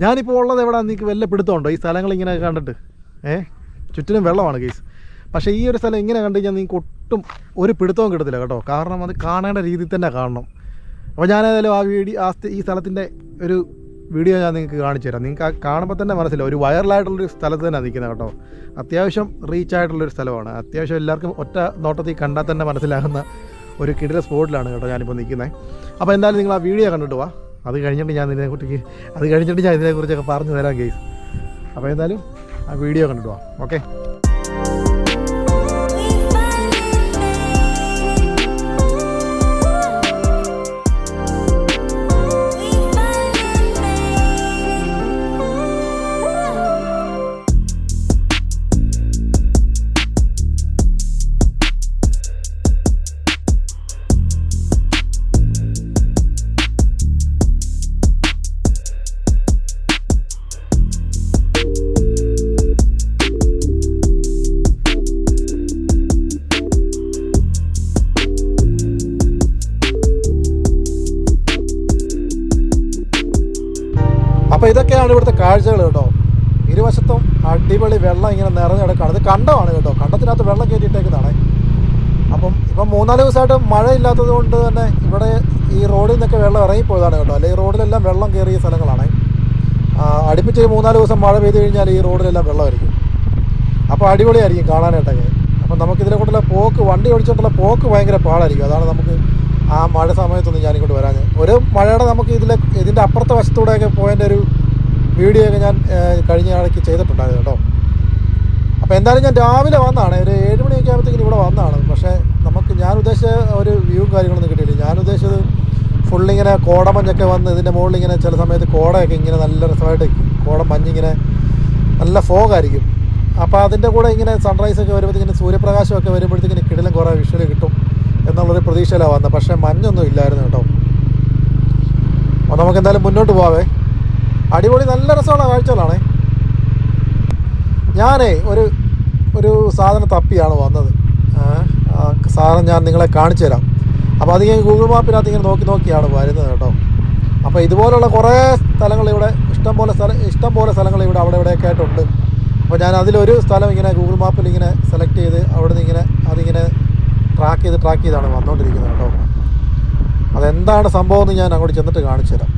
ഞാനിപ്പോൾ ഉള്ളത് എവിടെ നിങ്ങൾക്ക് വല്ല പിടുത്തമുണ്ടോ? ഈ സ്ഥലങ്ങൾ ഇങ്ങനെ കണ്ടിട്ട്. ഏ? ചുറ്റിനും വെള്ളമാണ് കേസ് പക്ഷേ ഈ ഒരു സ്ഥലം ഇങ്ങനെ കണ്ടു കഴിഞ്ഞാൽ നിങ്ങൾക്ക് ഒട്ടും ഒരു പിടുത്തവും കിട്ടത്തില്ല കേട്ടോ. കാരണം അത് കാണേണ്ട രീതിയിൽ തന്നെ കാണണം. അപ്പോൾ ഞാനേതായാലും ആ വീഡിയോ ആ ഈ സ്ഥലത്തിന്റെ ഒരു വീഡിയോ ഞാൻ നിങ്ങൾക്ക് കാണിച്ചു തരാം. നിങ്ങൾക്ക് കാണുമ്പോൾ തന്നെ മനസ്സിലാവും. ഒരു വൈറലായിട്ടുള്ളൊരു സ്ഥലത്ത് തന്നെ നിൽക്കുന്നത് കേട്ടോ. അത്യാവശ്യം റീച്ച് ആയിട്ടുള്ളൊരു സ്ഥലമാണ്. അത്യാവശ്യം എല്ലാവർക്കും ഒറ്റ നോട്ടത്തിൽ കണ്ടാൽ തന്നെ മനസ്സിലാകുന്ന ഒരു കിടില സ്പോട്ടിലാണ് കേട്ടോ ഞാനിപ്പോൾ നിൽക്കുന്നത് അപ്പോൾ എന്തായാലും നിങ്ങൾ ആ വീഡിയോ കണ്ടിട്ട് വാ. അത് കഴിഞ്ഞിട്ട് ഞാൻ ഇതിനെക്കുറിച്ച് അത് കഴിഞ്ഞിട്ട് ഞാൻ ഇതിനെക്കുറിച്ചൊക്കെ പറഞ്ഞു തരാം കേസ് അപ്പോൾ എന്തായാലും ആ വീഡിയോ കണ്ടിട്ട് വാ ഓക്കെ? വെള്ളം ഇങ്ങനെ നിറഞ്ഞ് കിടക്കുകയാണ്. ഇത് കണ്ടമാണ് കേട്ടോ. കണ്ടത്തിനകത്ത് വെള്ളം കയറ്റിയിട്ടേക്കുന്നതാണ്. അപ്പം ഇപ്പം മൂന്നാൽ ദിവസമായിട്ട് മഴയില്ലാത്തത് കൊണ്ട് തന്നെ ഇവിടെ ഈ റോഡിൽ നിന്നൊക്കെ വെള്ളം ഇറങ്ങിപ്പോയതാണ് കേട്ടോ. അല്ലെങ്കിൽ റോഡിലെല്ലാം വെള്ളം കയറിയ സ്ഥലങ്ങളാണ്. അടുപ്പിച്ച് മൂന്നാൽ ദിവസം മഴ പെയ്ത് കഴിഞ്ഞാൽ ഈ റോഡിലെല്ലാം വെള്ളമായിരിക്കും. അപ്പോൾ അടിപൊളിയായിരിക്കും കാണാനായിട്ടൊക്കെ. അപ്പം നമുക്കിതിനെ കൊണ്ടുള്ള പോക്ക് വണ്ടി ഓടിച്ചുകൊണ്ടുള്ള പോക്ക് ഭയങ്കര പാടായിരിക്കും. അതാണ് നമുക്ക് ആ മഴ സമയത്തൊന്നും ഞാനിങ്ങോട്ട് വരാൻ ഒരു മഴയുടെ നമുക്ക് ഇതിലെ ഇതിന്റെ അപ്പുറത്തെ വശത്തൂടെയൊക്കെ പോയതിന്റെ ഒരു വീഡിയോ ഒക്കെ ഞാൻ കഴിഞ്ഞ ഇടയ്ക്ക് ചെയ്തിട്ടുണ്ടായിരുന്നു കേട്ടോ. അപ്പോൾ എന്തായാലും ഞാൻ രാവിലെ വന്നതാണ് ഒരു ഏഴ് മണിയൊക്കെ ആകുമ്പോഴത്തേക്കും ഇവിടെ വന്നതാണ് പക്ഷേ നമുക്ക് ഞാൻ ഉദ്ദേശിച്ച ഒരു വ്യൂ കാര്യങ്ങളൊന്നും കിട്ടിയില്ല. ഞാൻ ഉദ്ദേശിച്ചത് ഫുള്ളിങ്ങനെ കോടമഞ്ഞൊക്കെ വന്ന് ഇതിന്റെ മുകളിൽ ഇങ്ങനെ ചില സമയത്ത് കോടയൊക്കെ ഇങ്ങനെ നല്ല രസമായിട്ട് കോട മഞ്ഞിങ്ങനെ നല്ല ഫോഗായിരിക്കും അപ്പോൾ അതിന്റെ കൂടെ ഇങ്ങനെ സൺറൈസൊക്കെ വരുമ്പോഴത്തേക്കിന് സൂര്യപ്രകാശമൊക്കെ വരുമ്പോഴത്തേക്കിന് കിടിലും കുറേ വിഷ്വൽ കിട്ടും എന്നുള്ളൊരു പ്രതീക്ഷയിലാണ് വന്നത്. പക്ഷേ മഞ്ഞൊന്നും ഇല്ലായിരുന്നു കേട്ടോ. അപ്പോൾ നമുക്ക് എന്തായാലും മുന്നോട്ട് പോവാവേ. അടിപൊളി നല്ല രസമുള്ള കാഴ്ചകളാണേ. ഞാനേ ഒരു ഒരു സാധനം തപ്പിയാണ് വന്നത്. സാധനം ഞാൻ നിങ്ങളെ കാണിച്ചു തരാം. അപ്പോൾ അത് ഞാൻ ഗൂഗിൾ മാപ്പിനകത്ത് ഇങ്ങനെ നോക്കി നോക്കിയാണ് വരുന്നത് കേട്ടോ. അപ്പോൾ ഇതുപോലുള്ള കുറേ സ്ഥലങ്ങൾ ഇവിടെ ഇഷ്ടം പോലെ സ്ഥലം ഇഷ്ടം പോലെ സ്ഥലങ്ങൾ ഇവിടെ അവിടെ ഇവിടെയൊക്കെ ആയിട്ടുണ്ട്. അപ്പോൾ ഞാൻ അതിലൊരു സ്ഥലം ഇങ്ങനെ ഗൂഗിൾ മാപ്പിൽ ഇങ്ങനെ സെലക്ട് ചെയ്ത് അവിടെ നിന്ന് ഇങ്ങനെ അതിങ്ങനെ ട്രാക്ക് ചെയ്ത് ട്രാക്ക് ചെയ്താണ് വന്നുകൊണ്ടിരിക്കുന്നത് കേട്ടോ. അതെന്താണ് സംഭവം എന്ന് ഞാൻ അങ്ങോട്ട് ചെന്നിട്ട് കാണിച്ചു തരാം.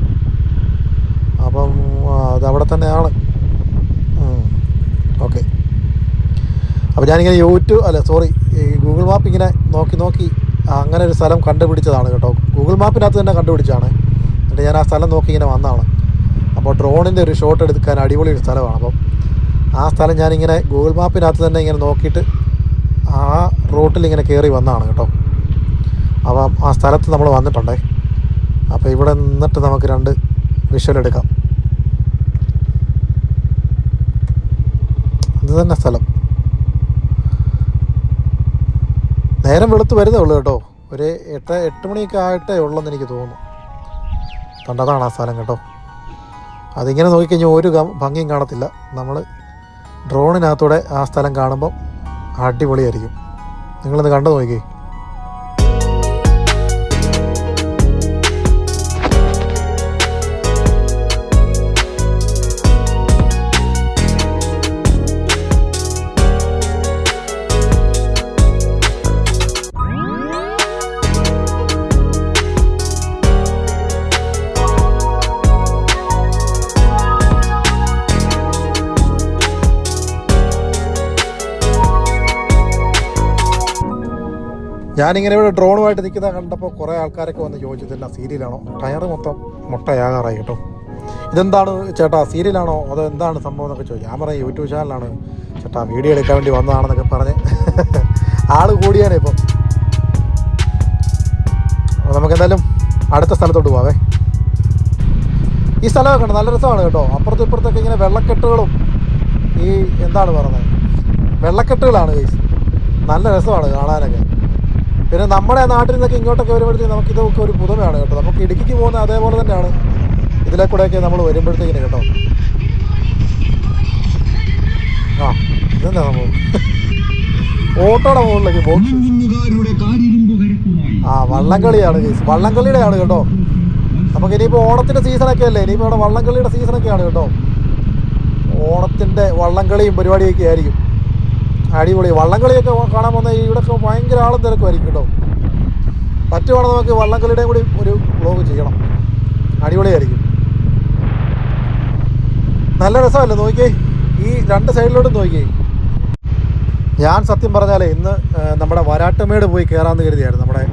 അപ്പം അത് അവിടെ തന്നെയാണ്. ഓക്കെ. അപ്പോൾ ഞാനിങ്ങനെ യൂട്യൂബ് അല്ല സോറി ഗൂഗിൾ മാപ്പ് ഇങ്ങനെ നോക്കി നോക്കി അങ്ങനെ ഒരു സ്ഥലം കണ്ടുപിടിച്ചതാണ് കേട്ടോ. ഗൂഗിൾ മാപ്പിനകത്ത് തന്നെ കണ്ടുപിടിച്ചാണ് എന്നിട്ട് ഞാൻ ആ സ്ഥലം നോക്കി ഇങ്ങനെ വന്നതാണ്. അപ്പോൾ ഡ്രോണിന്റെ ഒരു ഷോട്ട് എടുക്കാൻ അടിപൊളി ഒരു സ്ഥലമാണ്. അപ്പം ആ സ്ഥലം ഞാനിങ്ങനെ ഗൂഗിൾ മാപ്പിനകത്ത് തന്നെ ഇങ്ങനെ നോക്കിയിട്ട് ആ റൂട്ടിൽ ഇങ്ങനെ കയറി വന്നതാണ് കേട്ടോ. അപ്പം ആ സ്ഥലത്ത് നമ്മൾ വന്നിട്ടുണ്ടേ. അപ്പോൾ ഇവിടെ നിന്നിട്ട് നമുക്ക് രണ്ട് വിഷ്വൽ എടുക്കാം. ഇത് തന്നെ സ്ഥലം. നേരം വെളുത്ത് വരുന്നേ ഉള്ളൂ കേട്ടോ. ഒരു എട്ട് എട്ട് മണിയൊക്കെ ആയിട്ടേ ഉള്ളെന്ന് എനിക്ക് തോന്നുന്നു. കണ്ടതാണ് ആ സ്ഥലം കേട്ടോ. അതിങ്ങനെ നോക്കിക്കഴിഞ്ഞാൽ ഒരു ഭംഗിയും കാണത്തില്ല. നമ്മൾ ഡ്രോണിനകത്തൂടെ ആ സ്ഥലം കാണുമ്പോൾ അടിപൊളിയായിരിക്കും. നിങ്ങളൊന്ന് കണ്ടു നോക്കിക്കേ. ഞാനിങ്ങനെ ഇവിടെ ഡ്രോണുമായിട്ട് നിൽക്കുന്ന കണ്ടപ്പോൾ കുറേ ആൾക്കാരൊക്കെ വന്ന് ചോദിച്ചതില്ല സീരിയലാണോ? ടയർ മൊത്തം മുട്ടയാകാറായി കേട്ടോ. ഇതെന്താണ് ചേട്ടാ സീരിയലാണോ? അതോ എന്താണ് സംഭവം? എന്നൊക്കെ ചോദിച്ചു. ഞാൻ പറയാം യൂട്യൂബ് ചാനലാണ്. ചേട്ടാ വീഡിയോ എടുക്കാൻ വേണ്ടി വന്നതാണെന്നൊക്കെ പറഞ്ഞ്. ആൾ കൂടിയാണ് ഇപ്പം. അപ്പോൾ നമുക്ക് എന്തായാലും അടുത്ത സ്ഥലത്തോട്ട് പോവാവേ. ഈ സ്ഥലമൊക്കെ ഉണ്ട് നല്ല രസമാണ് കേട്ടോ. അപ്പുറത്തും ഇപ്പുറത്തൊക്കെ ഇങ്ങനെ വെള്ളക്കെട്ടുകളും ഈ എന്താണ് പറയുന്നത്? വെള്ളക്കെട്ടുകളാണ് ഗൈസ് നല്ല രസമാണ് കാണാനൊക്കെ. പിന്നെ നമ്മുടെ നാട്ടിൽ നിന്നൊക്കെ ഇങ്ങോട്ടൊക്കെ വരുമ്പോഴത്തേക്ക് നമുക്ക് ഇതൊക്കെ ഒരു പുതുമയാണ് കേട്ടോ. നമുക്ക് ഇടുക്കിക്ക് പോകുന്ന അതേപോലെ തന്നെയാണ്. ഇതിലെ കൂടെയൊക്കെ നമ്മൾ വരുമ്പോഴത്തേക്കിന് കേട്ടോ. ആ ഇതെന്താ നമ്മൾ ഓട്ടോടെ മുകളിലേക്ക് ബോക്സ് ആ വള്ളംകളിയാണ് കേസ് വള്ളംകളിയുടെയാണ് കേട്ടോ. നമുക്ക് ഇനിയിപ്പോൾ ഓണത്തിന്റെ സീസണൊക്കെ അല്ലേ? ഇനിയിപ്പോൾ ഇവിടെ വള്ളംകളിയുടെ സീസണൊക്കെയാണ് കേട്ടോ. ഓണത്തിന്റെ വള്ളംകളിയും പരിപാടിയൊക്കെ ആയിരിക്കും. അടിപൊളി. വള്ളംകളിയൊക്കെ കാണാൻ വന്ന ഇവിടെയൊക്കെ ഭയങ്കര ആളും തിരക്കുമായിരിക്കും കേട്ടോ. പറ്റുവാണെങ്കിൽ നമുക്ക് വള്ളംകളിയുടെയും കൂടി ഒരു വ്ലോഗ് ചെയ്യണം. അടിപൊളിയായിരിക്കും. നല്ല രസമല്ലേ നോക്കിയേ? ഈ രണ്ട് സൈഡിലോട്ടും നോക്കിയേ. ഞാൻ സത്യം പറഞ്ഞാലേ ഇന്ന് നമ്മുടെ വരാട്ടമേട് പോയി കയറാമെന്ന് കരുതിയായിരുന്നു നമ്മുടെ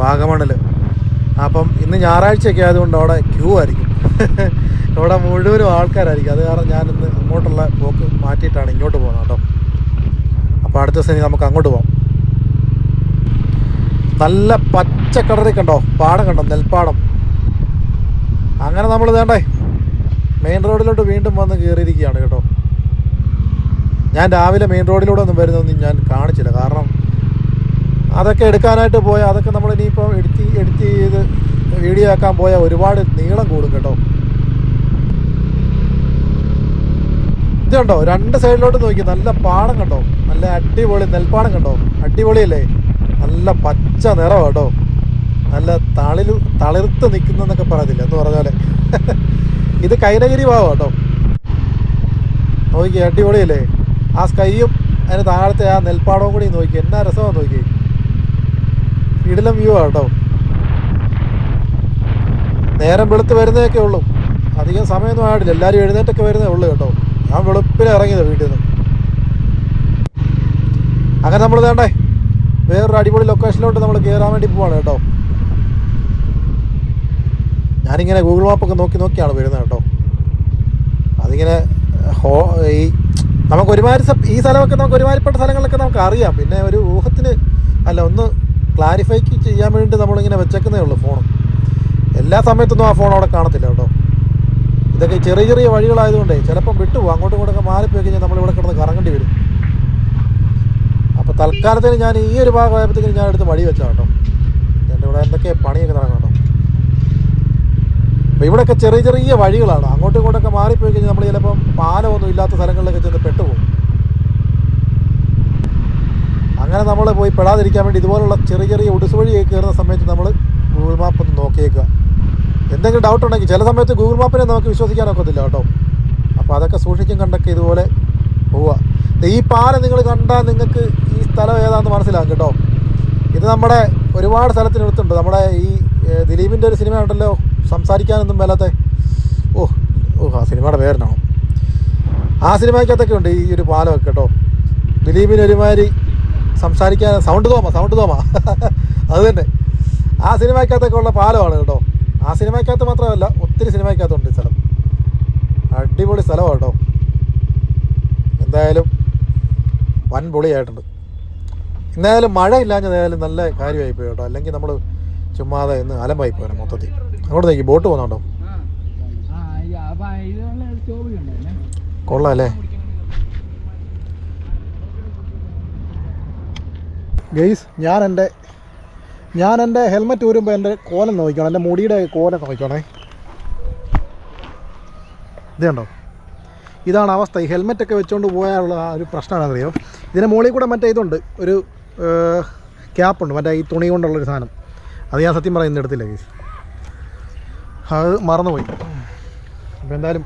വാഗമണിൽ അപ്പം ഇന്ന് ഞായറാഴ്ചയൊക്കെ ആയതുകൊണ്ട് അവിടെ ക്യൂ ആയിരിക്കും. ഇവിടെ മുഴുവനും ആൾക്കാരായിരിക്കും. അത് കാരണം ഞാനിന്ന് ഇങ്ങോട്ടുള്ള പോക്ക് മാറ്റിയിട്ടാണ് ഇങ്ങോട്ട് പോകുന്നത് കേട്ടോ. അപ്പോൾ അടുത്ത ദിവസം ഇനി നമുക്ക് അങ്ങോട്ട് പോകാം നല്ല പച്ചക്കടറി കണ്ടോ? പാടം കണ്ടോ? നെൽപ്പാടം. അങ്ങനെ നമ്മൾ വേണ്ടേ മെയിൻ റോഡിലോട്ട് വീണ്ടും വന്ന് കയറിയിരിക്കുകയാണ് കേട്ടോ. ഞാൻ രാവിലെ മെയിൻ റോഡിലൂടെ ഒന്നും വരുന്നൊന്നും ഞാൻ കാണിച്ചില്ല. കാരണം അതൊക്കെ എടുക്കാനായിട്ട് പോയാൽ അതൊക്കെ നമ്മൾ ഇനിയിപ്പോൾ എഡിറ്റ് എഡിറ്റ് ചെയ്ത് വീഡിയോ ആക്കാൻ പോയാൽ ഒരുപാട് നീളം കൂടും കേട്ടോ. ഇത് കണ്ടോ? രണ്ട് സൈഡിലോട്ട് നോക്കി. നല്ല പാടം കണ്ടോ? നല്ല അടിപൊളി നെൽപ്പാടം കണ്ടോ? അടിപൊളിയല്ലേ? നല്ല പച്ച നിറം കേട്ടോ നല്ല തളിർ തളിർത്ത് നിൽക്കുന്നതെന്നൊക്കെ പറയത്തില്ല എന്ന് പറഞ്ഞ പോലെ. ഇത് കൈനഗിരി ഭാവം കേട്ടോ നോക്കി അടിപൊളിയല്ലേ? ആ സ്കൈയും അതിന് താഴത്തെ ആ നെൽപ്പാടവും കൂടി നോക്കി. എന്നാ രസമാണ് നോക്കി. ഇടലം വ്യൂ ആട്ടോ നേരം വെളുത്ത് വരുന്നതൊക്കെ ഉള്ളൂ. അധികം സമയമൊന്നും ആയിട്ടില്ല. എല്ലാവരും എഴുന്നേറ്റൊക്കെ വരുന്നേ ഉള്ളൂ കേട്ടോ ഞാൻ വെളുപ്പിനെ ഇറങ്ങിയത് വീട്ടിൽ നിന്ന്. അങ്ങനെ നമ്മൾ വേണ്ടേ വേറൊരു അടിപൊളി ലൊക്കേഷനിലോട്ട് നമ്മൾ കയറാൻ വേണ്ടി പോവാണ് കേട്ടോ. ഞാനിങ്ങനെ ഗൂഗിൾ മാപ്പൊക്കെ നോക്കി നോക്കിയാണ് വരുന്നത് കേട്ടോ. അതിങ്ങനെ ഹോ ഈ നമുക്ക് ഒരുമാതിരി ഈ സ്ഥലമൊക്കെ നമുക്ക് ഒരുമാതിരിപ്പെട്ട സ്ഥലങ്ങളൊക്കെ നമുക്ക് അറിയാം. പിന്നെ ഒരു ഊഹത്തിന് അല്ല ഒന്ന് ക്ലാരിഫൈ ചെയ്യാൻ വേണ്ടി നമ്മളിങ്ങനെ വെച്ചേക്കുന്നേ ഉള്ളൂ ഫോൺ എല്ലാ സമയത്തൊന്നും ആ ഫോൺ അവിടെ കാണത്തില്ല കേട്ടോ. ഇതൊക്കെ ചെറിയ ചെറിയ വഴികളായതുകൊണ്ട് ചിലപ്പം വിട്ടുപോകും. അങ്ങോട്ടും ഇങ്ങോട്ടൊക്കെ മാറിപ്പോയി കഴിഞ്ഞാൽ നമ്മളിവിടെ കിടന്ന് കറങ്ങേണ്ടി വരും. അപ്പോൾ തൽക്കാലത്തിന് ഞാൻ ഈ ഒരു ഭാഗമായപ്പോഴത്തേക്കും ഞാൻ എടുത്ത് വഴി വെച്ചാൽ കേട്ടോ. എന്റെ ഇവിടെ എന്തൊക്കെ പണിയൊക്കെ നടക്കണം അപ്പോൾ ഇവിടെയൊക്കെ ചെറിയ ചെറിയ വഴികളാണ്. അങ്ങോട്ടും ഇങ്ങോട്ടൊക്കെ മാറിപ്പോയി കഴിഞ്ഞാൽ നമ്മൾ ചിലപ്പം പാലമൊന്നും ഇല്ലാത്ത സ്ഥലങ്ങളിലൊക്കെ ചെന്ന് പെട്ടുപോകും. അങ്ങനെ നമ്മൾ പോയി പെടാതിരിക്കാൻ വേണ്ടി ഇതുപോലുള്ള ചെറിയ ചെറിയ ഉടുസ് വഴിയൊക്കെ കയറുന്ന സമയത്ത് നമ്മൾ ഗൂഗിൾ മാപ്പ് ഒന്ന് നോക്കിയേക്കുക. എന്തെങ്കിലും ഡൗട്ട് ഉണ്ടെങ്കിൽ ചില സമയത്ത് ഗൂഗിൾ മാപ്പിനെ നമുക്ക് വിശ്വസിക്കാനൊക്കത്തില്ല കേട്ടോ. അപ്പോൾ അതൊക്കെ സൂക്ഷിക്കും കണ്ടൊക്കെ ഇതുപോലെ പോവുക. ഈ പാലം നിങ്ങൾ കണ്ടാൽ നിങ്ങൾക്ക് ഈ സ്ഥലം ഏതാണെന്ന് മനസ്സിലാകും കേട്ടോ. ഇത് നമ്മുടെ ഒരുപാട് സ്ഥലത്തിനടുത്തുണ്ട്. നമ്മുടെ ഈ ദിലീപിന്റെ ഒരു സിനിമ ഉണ്ടല്ലോ സംസാരിക്കാനൊന്നും മേലാത്ത. ഓ ഓ ആ സിനിമയുടെ പേരിനാണോ ആ സിനിമയ്ക്കകത്തൊക്കെ ഉണ്ട് ഈ ഒരു പാലമൊക്കെ കേട്ടോ. ദിലീപിന് ഒരുമാതിരി സംസാരിക്കാൻ സൗണ്ട് തോമ സൗണ്ട് തോമ അത് തന്നെ. ആ സിനിമയ്ക്കകത്തൊക്കെ ഉള്ള പാലമാണ് കേട്ടോ. ആ സിനിമയ്ക്കകത്ത് മാത്രമല്ല ഒത്തിരി സിനിമയ്ക്കകത്തുണ്ട് സ്ഥലം. അടിപൊളി സ്ഥലമാണ് കേട്ടോ. എന്തായാലും വൻ പൊളിയായിട്ടുണ്ട് എന്തായാലും മഴ ഇല്ലാഞ്ഞതായാലും നല്ല കാര്യമായി പോയി കേട്ടോ. അല്ലെങ്കിൽ നമ്മൾ ചുമ്മാതെ ഇന്ന് അലമ്പായി പോയാൽ മൊത്തത്തിൽ. അങ്ങോട്ട് നോക്കി ബോട്ട് പോകുന്നുണ്ടോ? കൊള്ളാം അല്ലേ? ഗെയ്സ് ഞാൻ എന്റെ ഞാൻ എന്റെ ഹെൽമെറ്റ് ഊരുമ്പോൾ എന്റെ കോലം നോക്കണം എന്റെ മുടിയുടെ കോലം നോക്കണേ ഇതേണ്ടോ ഇതാണ് അവസ്ഥ. ഈ ഹെൽമെറ്റൊക്കെ വെച്ചുകൊണ്ട് പോയാലുള്ള ആ ഒരു പ്രശ്നമാണെന്നറിയോ? ഇതിന്റെ മുകളിൽ കൂടെ മറ്റേ ഇതുണ്ട്. ഒരു ക്യാപ്പുണ്ട് മറ്റേ ഈ തുണി കൊണ്ടുള്ളൊരു സാധനം. അത് ഞാൻ സത്യം പറയുന്ന എടുത്തില്ല ഗീസ് അത് മറന്നുപോയി. അപ്പോൾ എന്തായാലും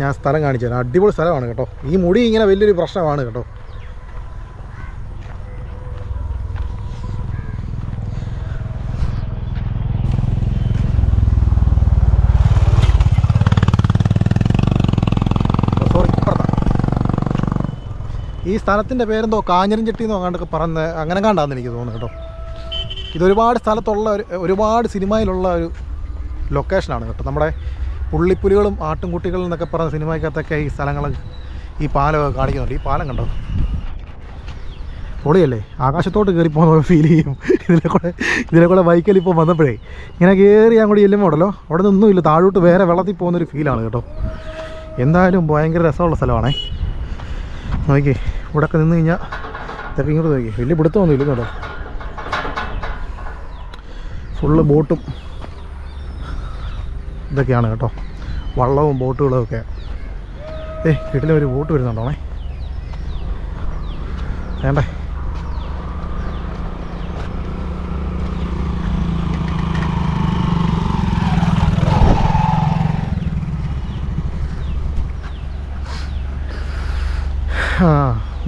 ഞാൻ സ്ഥലം കാണിച്ചു തരാം. അടിപൊളി സ്ഥലമാണ് കേട്ടോ. ഈ മുടി ഇങ്ങനെ വലിയൊരു പ്രശ്നമാണ് കേട്ടോ. സ്ഥലത്തിന്റെ പേരെന്തോ കാഞ്ഞിരഞ്ചെട്ടി എന്നോ അങ്ങാണ്ടൊക്കെ പറഞ്ഞ് അങ്ങനെ കണ്ടാന്ന് എനിക്ക് തോന്നുന്നു കേട്ടോ. ഇതൊരുപാട് സ്ഥലത്തുള്ള ഒരു ഒരുപാട് സിനിമയിലുള്ള ഒരു ലൊക്കേഷനാണ് കേട്ടോ. നമ്മുടെ പുള്ളിപ്പുലികളും ആട്ടുംകുട്ടികളും എന്നൊക്കെ പറഞ്ഞ സിനിമയ്ക്കകത്തൊക്കെ ഈ സ്ഥലങ്ങൾ ഈ പാലമൊക്കെ കാണിക്കുന്നുണ്ട്. ഈ പാലം കണ്ടോ? പൊളിയല്ലേ? ആകാശത്തോട്ട് കയറി പോകുന്ന ഫീൽ ചെയ്യും. ഇതിലെ കൂടെ ഇതിലെ കൂടെ ബൈക്കിൽ ഇപ്പോൾ വന്നപ്പോഴേ ഇങ്ങനെ കയറി അങ്ങോട്ട് ചെല്ലുമ്പോൾ ഉണ്ടല്ലോ അവിടെ നിന്നൊന്നുമില്ല താഴോട്ട് വേറെ വെള്ളത്തിൽ പോകുന്നൊരു ഫീലാണ് കേട്ടോ. എന്തായാലും ഭയങ്കര രസമുള്ള സ്ഥലമാണേ. നോക്കി ഇവിടെയൊക്കെ നിന്ന് കഴിഞ്ഞാൽ ഇതൊക്കെ ഇങ്ങോട്ട് നോക്കി. വലിയ പിടുത്തമൊന്നുമില്ല കേട്ടോ. ഫുള്ള് ബോട്ടും ഇതൊക്കെയാണ് കേട്ടോ. വള്ളവും ബോട്ടുകളും ഒക്കെ. ഏ വീട്ടിലെ ഒരു ബോട്ട് വരുന്നുണ്ടോണേ? വേണ്ടേ?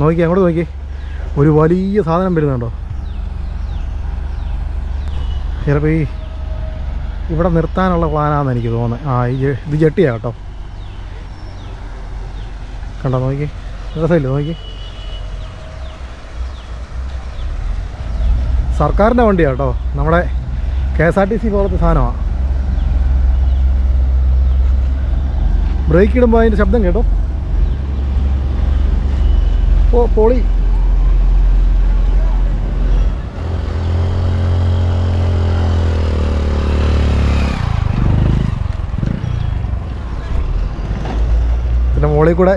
നോക്കി അങ്ങോട്ട് നോക്കി ഒരു വലിയ സാധനം വരുന്നുണ്ടോ? ചിലപ്പോൾ ഈ ഇവിടെ നിർത്താനുള്ള പ്ലാനാണെന്ന് എനിക്ക് തോന്നുന്നത് ആ ഈ ഇത് ജെട്ടിയാണ് കേട്ടോ. കണ്ടോ നോക്കി രസമില്ലേ നോക്കി സർക്കാരിന്റെ വണ്ടിയാണ് കേട്ടോ. നമ്മുടെ K S R T C പോലത്തെ സാധനമാണ് ബ്രേക്ക് ഇടുമ്പോൾ അതിന്റെ ശബ്ദം കേട്ടോ. ഓ പൊളി. പിന്നെ മുകളിൽ കൂടെ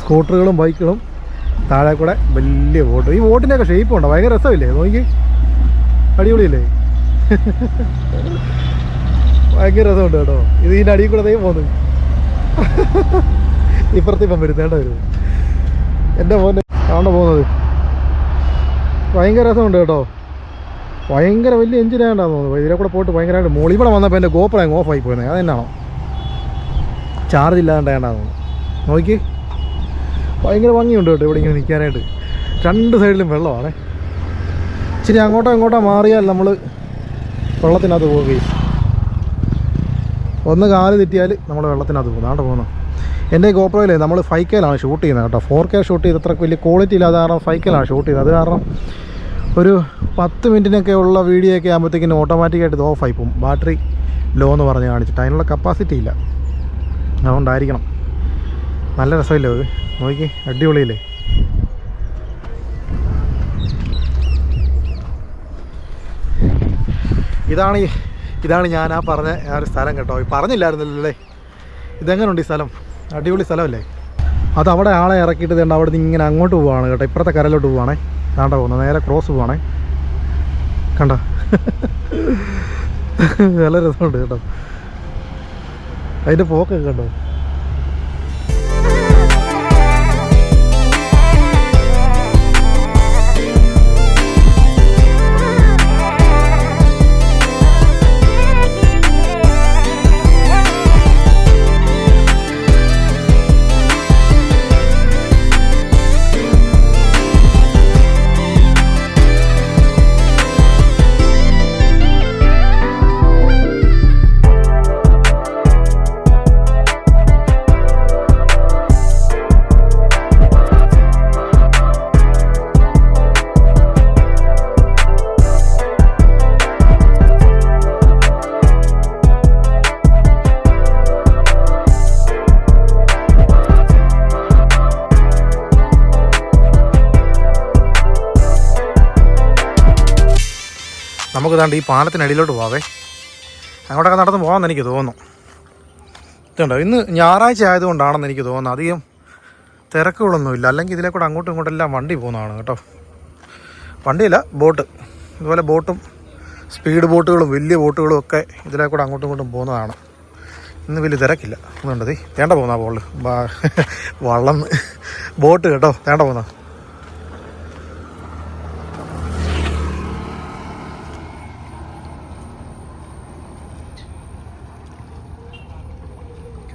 സ്കൂട്ടറുകളും ബൈക്കുകളും താഴെ കൂടെ വലിയ ബോട്ട്. ഈ ബോട്ടിന്റെയൊക്കെ ഷേപ്പ് ഉണ്ടോ? ഭയങ്കര രസമില്ലേ? നോക്കി അടിപൊളിയല്ലേ? ഭയങ്കര രസമുണ്ട് കേട്ടോ. ഇത് ഇതിന്റെ അടിയിൽ കൂടെ ദേ പോകുന്നു. ഇപ്പുറത്ത് ഇപ്പം വരും തേണ്ട വരും. എന്റെ മോനെ കാണാൻ പോകുന്നത്. ഭയങ്കര രസമുണ്ട് കേട്ടോ. ഭയങ്കര വലിയ എഞ്ചിനായിട്ടാണ് തോന്നുന്നത് ഇതിലെ കൂടെ പോയിട്ട് ഭയങ്കരമായിട്ട് മോളി. ഇവിടെ വന്നപ്പോൾ എന്റെ ഗോപ്ര ഓഫായി പോയത് അതെന്നാണോ? ചാർജ് ഇല്ലാണ്ടാണ്ടാന്ന് തോന്നുന്നു. നോക്കി. ഭയങ്കര ഭംഗിയുണ്ട് കേട്ടോ ഇവിടെ ഇങ്ങനെ നിൽക്കാനായിട്ട്. രണ്ട് സൈഡിലും വെള്ളമാണ്. ഇച്ചിരി അങ്ങോട്ടോ ഇങ്ങോട്ടോ മാറിയാൽ നമ്മൾ വെള്ളത്തിനകത്ത് പോവുകയും. ഒന്ന് കാൽ തെറ്റിയാൽ നമ്മൾ വെള്ളത്തിനകത്ത് പോകും. അവിടെ പോകുന്നു എന്റെ ഗോപ്രോയിലെ നമ്മൾ ഫൈവ് കെയിലാണ് ഷൂട്ട് ചെയ്യുന്നത് കേട്ടോ. ഫോർ കെ ഷൂട്ട് ചെയ്ത് അത്ര വലിയ ക്വാളിറ്റി ഇല്ലാതെ കാരണം ഫൈവ് കെയിലാണ് ഷൂട്ട് ചെയ്യുന്നത്. അത് കാരണം ഒരു പത്ത് മിനിറ്റിനൊക്കെ ഉള്ള വീഡിയോ ഒക്കെ ആകുമ്പോഴത്തേക്കിനും ഓട്ടോമാറ്റിക്കായിട്ട് ഇത് ഓഫായി പോകും. ബാറ്ററി ലോ എന്ന് പറഞ്ഞ് കാണിച്ചിട്ട്. അതിനുള്ള കപ്പാസിറ്റി ഇല്ല. അതുകൊണ്ടായിരിക്കണം. നല്ല രസമില്ലേ അത് നോക്കി അടിപൊളിയില്ലേ? ഇതാണ് ഇതാണ് ഞാൻ ആ പറഞ്ഞ ആ ഒരു സ്ഥലം കേട്ടോ. പറഞ്ഞില്ലായിരുന്നല്ലോ അല്ലേ? ഇതെങ്ങനെയുണ്ട് ഈ സ്ഥലം? അടിപൊളി സ്ഥലമല്ലേ? അത് അവിടെ ആളെ ഇറക്കിയിട്ട് തേണ്ട അവിടെ നിന്ന് ഇങ്ങനെ അങ്ങോട്ട് പോവാണ് കേട്ടോ. ഇപ്പുറത്തെ കരയിലോട്ട് പോവാണേ. താണ്ട പോകുന്നത് നേരെ ക്രോസ് പോവാണേ. കണ്ട? നല്ല രസമുണ്ട് കേട്ടോ. അതിന്റെ പോക്കൊക്കെ കണ്ടോ? നമുക്ക് ഇതാണ്ട് ഈ പാലത്തിനടിയിലോട്ട് പോവാവേ അങ്ങോട്ടൊക്കെ നടന്ന് പോകാമെന്ന് എനിക്ക് തോന്നുന്നു. ഇതുണ്ടോ? ഇന്ന് ഞായറാഴ്ച ആയതുകൊണ്ടാണെന്ന് എനിക്ക് തോന്നുന്നു. അധികം തിരക്കുകളൊന്നുമില്ല. അല്ലെങ്കിൽ ഇതിലെ കൂടെ അങ്ങോട്ടും ഇങ്ങോട്ടും എല്ലാം വണ്ടി പോകുന്നതാണ് കേട്ടോ. വണ്ടിയില്ല ബോട്ട്. ഇതുപോലെ ബോട്ടും സ്പീഡ് ബോട്ടുകളും വലിയ ബോട്ടുകളും ഒക്കെ ഇതിലെ കൂടെ അങ്ങോട്ടും ഇങ്ങോട്ടും പോകുന്നതാണ്. ഇന്ന് വലിയ തിരക്കില്ല. ഒന്നുണ്ടതേ തേണ്ട പോകുന്ന ബോളിൽ വള്ളം ബോട്ട് കേട്ടോ തേണ്ട പോകുന്ന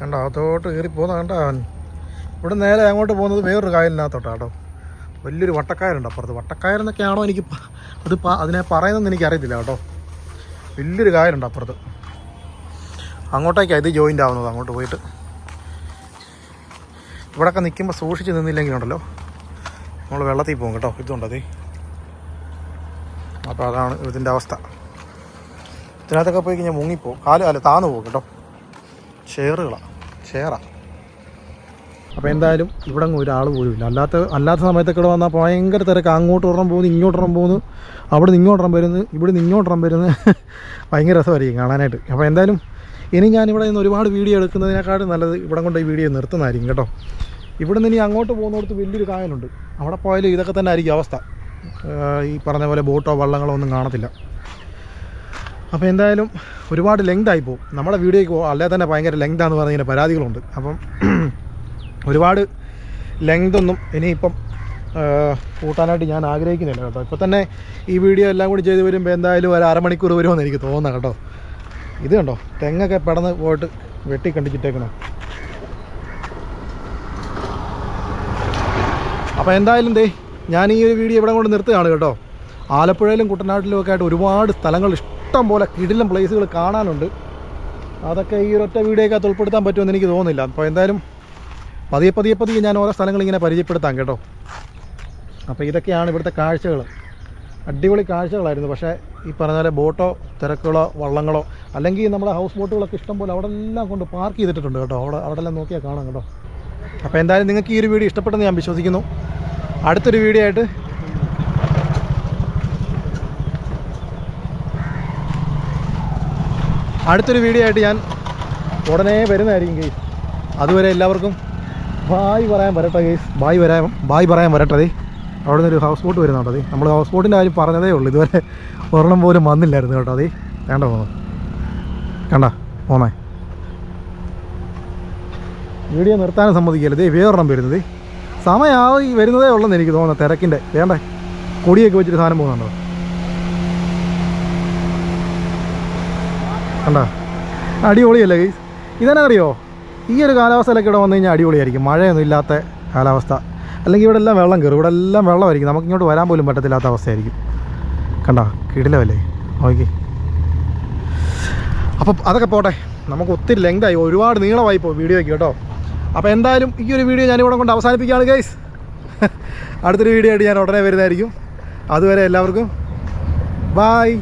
കണ്ടോ? അകത്തോട്ട് കയറി പോകുന്ന കണ്ട അവൻ? ഇവിടെ നേരെ അങ്ങോട്ട് പോകുന്നത് വേറൊരു കായലിനകത്തോട്ടാ കേട്ടോ വലിയൊരു വട്ടക്കായലുണ്ട് അപ്പുറത്ത്. വട്ടക്കായലെന്നൊക്കെയാണോ എനിക്ക് അത് അതിനെ പറയുന്നതെന്ന് എനിക്ക് അറിയത്തില്ല കേട്ടോ. വലിയൊരു കായലുണ്ട് അപ്പുറത്ത്. അങ്ങോട്ടേക്കാണ് ഇത് ജോയിന്റ് ആവുന്നത് അങ്ങോട്ട് പോയിട്ട്. ഇവിടെയൊക്കെ നിൽക്കുമ്പോൾ സൂക്ഷിച്ച് നിന്നില്ലെങ്കിൽ ഉണ്ടല്ലോ. നമ്മൾ വെള്ളത്തിൽ പോകും കേട്ടോ. ഇതുണ്ടതേ അപ്പോൾ അതാണ് ഇതിന്റെ അവസ്ഥ. ഇതിനകത്തൊക്കെ പോയി കഴിഞ്ഞാൽ മുങ്ങിപ്പോവും. കാൽ കാൽ താന്നു പോകും കേട്ടോ. ഷെയറുകളാണ് ഷെയറാണ് അപ്പോൾ എന്തായാലും ഇവിടെ അങ്ങ് ഒരാൾ പോലും ഇല്ല. അല്ലാത്ത അല്ലാത്ത സമയത്തൊക്കെ ഇവിടെ വന്നാൽ ഭയങ്കര തിരക്ക്. അങ്ങോട്ട് ഒരെണ്ണം പോകുന്നു ഇങ്ങോട്ട് ഒരെണ്ണം പോകുന്നു. അവിടെ നിന്ന് ഇങ്ങോട്ടൊരം വരുന്നു ഇവിടെ നിന്ന് ഇങ്ങോട്ടൊരം വരുന്നു. ഭയങ്കര രസമായിരിക്കും കാണാനായിട്ട്. അപ്പോൾ എന്തായാലും ഇനി ഞാനിവിടെ നിന്ന് ഒരുപാട് വീഡിയോ എടുക്കുന്നതിനേക്കാളും നല്ലത് ഇവിടെ കൊണ്ട് ഈ വീഡിയോ നിർത്തുന്നതായിരിക്കും കേട്ടോ. ഇവിടെ നിന്ന് ഇനി അങ്ങോട്ട് പോകുന്നിടത്ത് വലിയൊരു കായലുണ്ട്. അവിടെ പോയാലും ഇതൊക്കെ തന്നെ ആയിരിക്കും അവസ്ഥ. ഈ പറഞ്ഞ പോലെ ബോട്ടോ വള്ളങ്ങളോ ഒന്നും കാണത്തില്ല. അപ്പോൾ എന്തായാലും ഒരുപാട് ലെങ്ത് ആയി പോകും നമ്മുടെ വീഡിയോയ്ക്ക് അല്ലേ തന്നെ ഭയങ്കര ലെങ്ത് ആണെന്ന് പറഞ്ഞ പരാതികളുണ്ട്. അപ്പം ഒരുപാട് ലെങ്ത് ഒന്നും ഇനിയിപ്പം കൂട്ടാനായിട്ട് ഞാൻ ആഗ്രഹിക്കുന്നില്ല കേട്ടോ. ഇപ്പോൾ തന്നെ ഈ വീഡിയോ എല്ലാം കൂടി ചെയ്ത് വരുമ്പോൾ എന്തായാലും ഒരു അരമണിക്കൂർ വരുമെന്ന് എനിക്ക് തോന്നുന്നു കേട്ടോ. ഇത് കണ്ടോ? തെങ്ങൊക്കെ പെടന്ന് പോയിട്ട് വെട്ടി കണ്ടിച്ചിട്ടേക്കണം അപ്പോൾ എന്തായാലും ദേ ഞാൻ ഈ ഒരു വീഡിയോ ഇവിടെ കൊണ്ട് നിർത്തുകയാണ് കേട്ടോ. ആലപ്പുഴയിലും കുട്ടനാട്ടിലും ഒക്കെ ആയിട്ട് ഒരുപാട് സ്ഥലങ്ങൾ ഇഷ്ടം പോലെ കിടിലും പ്ലേസുകൾ കാണാനുണ്ട്. അതൊക്കെ ഈ ഒരൊറ്റ വീഡിയോക്കകത്ത് ഉൾപ്പെടുത്താൻ പറ്റുമെന്ന് എനിക്ക് തോന്നുന്നില്ല. അപ്പോൾ എന്തായാലും പതിയെ പതിയെ പതിയെ ഞാൻ ഓരോ സ്ഥലങ്ങൾ ഇങ്ങനെ പരിചയപ്പെടുത്താം കേട്ടോ. അപ്പോൾ ഇതൊക്കെയാണ് ഇവിടുത്തെ കാഴ്ചകൾ അടിപൊളി കാഴ്ചകളായിരുന്നു. പക്ഷേ ഈ പറഞ്ഞ പോലെ ബോട്ടോ തിരക്കുകളോ വള്ളങ്ങളോ അല്ലെങ്കിൽ നമ്മുടെ ഹൗസ് ബോട്ടുകളൊക്കെ ഇഷ്ടം പോലെ അവിടെ എല്ലാം കൊണ്ട് പാർക്ക് ചെയ്തിട്ടുണ്ട് കേട്ടോ. അവിടെ അവിടെ എല്ലാം നോക്കിയാൽ കാണാം കേട്ടോ. അപ്പോൾ എന്തായാലും നിങ്ങൾക്ക് ഈ ഒരു വീഡിയോ ഇഷ്ടപ്പെട്ടെന്ന് ഞാൻ വിശ്വസിക്കുന്നു. അടുത്തൊരു വീഡിയോ ആയിട്ട് അടുത്തൊരു വീഡിയോ ആയിട്ട് ഞാൻ ഉടനെ വരുന്നതായിരിക്കും കേസ് അതുവരെ എല്ലാവർക്കും ബായ് പറയാൻ വരട്ടെ കേസ് ബായ് വരാൻ ബായ് പറയാൻ വരട്ടെ അവിടെ നിന്നൊരു ഹൗസ് ബോട്ട് വരുന്നുണ്ടോ അതേ നമ്മൾ ഹൗസ് ബോട്ടിന്റെ കാര്യം പറഞ്ഞതേ ഉള്ളൂ. ഇതുവരെ ഒരെണ്ണം പോലും വന്നില്ലായിരുന്നു കേട്ടോ അതേ വേണ്ട പോന്നു കണ്ട പോന്നേ വീഡിയോ നിർത്താനും സമ്മതിക്കില്ല ഇതേ വേറൊരെണ്ണം വരുന്നത് ഈ വരുന്നതേ ഉള്ളെന്ന് എനിക്ക് തോന്നുന്നു തിരക്കിന്റെ വേണ്ടേ? കൊടിയൊക്കെ വെച്ചിട്ട് സാധനം പോകുന്നുണ്ടോ? കണ്ട? അടിപൊളിയല്ലേ ഗൈസ് ഇതെന്നറിയോ? ഈ ഒരു കാലാവസ്ഥയിലൊക്കെ ഇവിടെ വന്നു കഴിഞ്ഞാൽ അടിപൊളിയായിരിക്കും. മഴയൊന്നും ഇല്ലാത്ത കാലാവസ്ഥ. അല്ലെങ്കിൽ ഇവിടെ എല്ലാം വെള്ളം കയറും. ഇവിടെ എല്ലാം വെള്ളമായിരിക്കും. നമുക്ക് ഇങ്ങോട്ട് വരാൻ പോലും പറ്റത്തില്ലാത്ത അവസ്ഥയായിരിക്കും. കണ്ട? കിടിലമല്ലേ? ഓക്കെ അപ്പോൾ അതൊക്കെ പോട്ടെ. നമുക്ക് ഒത്തിരി ലെങ്തായി ഒരുപാട് നീളമായി ഇപ്പോൾ വീഡിയോയ്ക്ക് കേട്ടോ. അപ്പോൾ എന്തായാലും ഈ ഒരു വീഡിയോ ഞാനിവിടെ കൊണ്ട് അവസാനിപ്പിക്കുകയാണ് ഗൈസ് അടുത്തൊരു വീഡിയോ ആയിട്ട് ഞാൻ ഉടനെ വരുന്നതായിരിക്കും. അതുവരെ എല്ലാവർക്കും ബായ്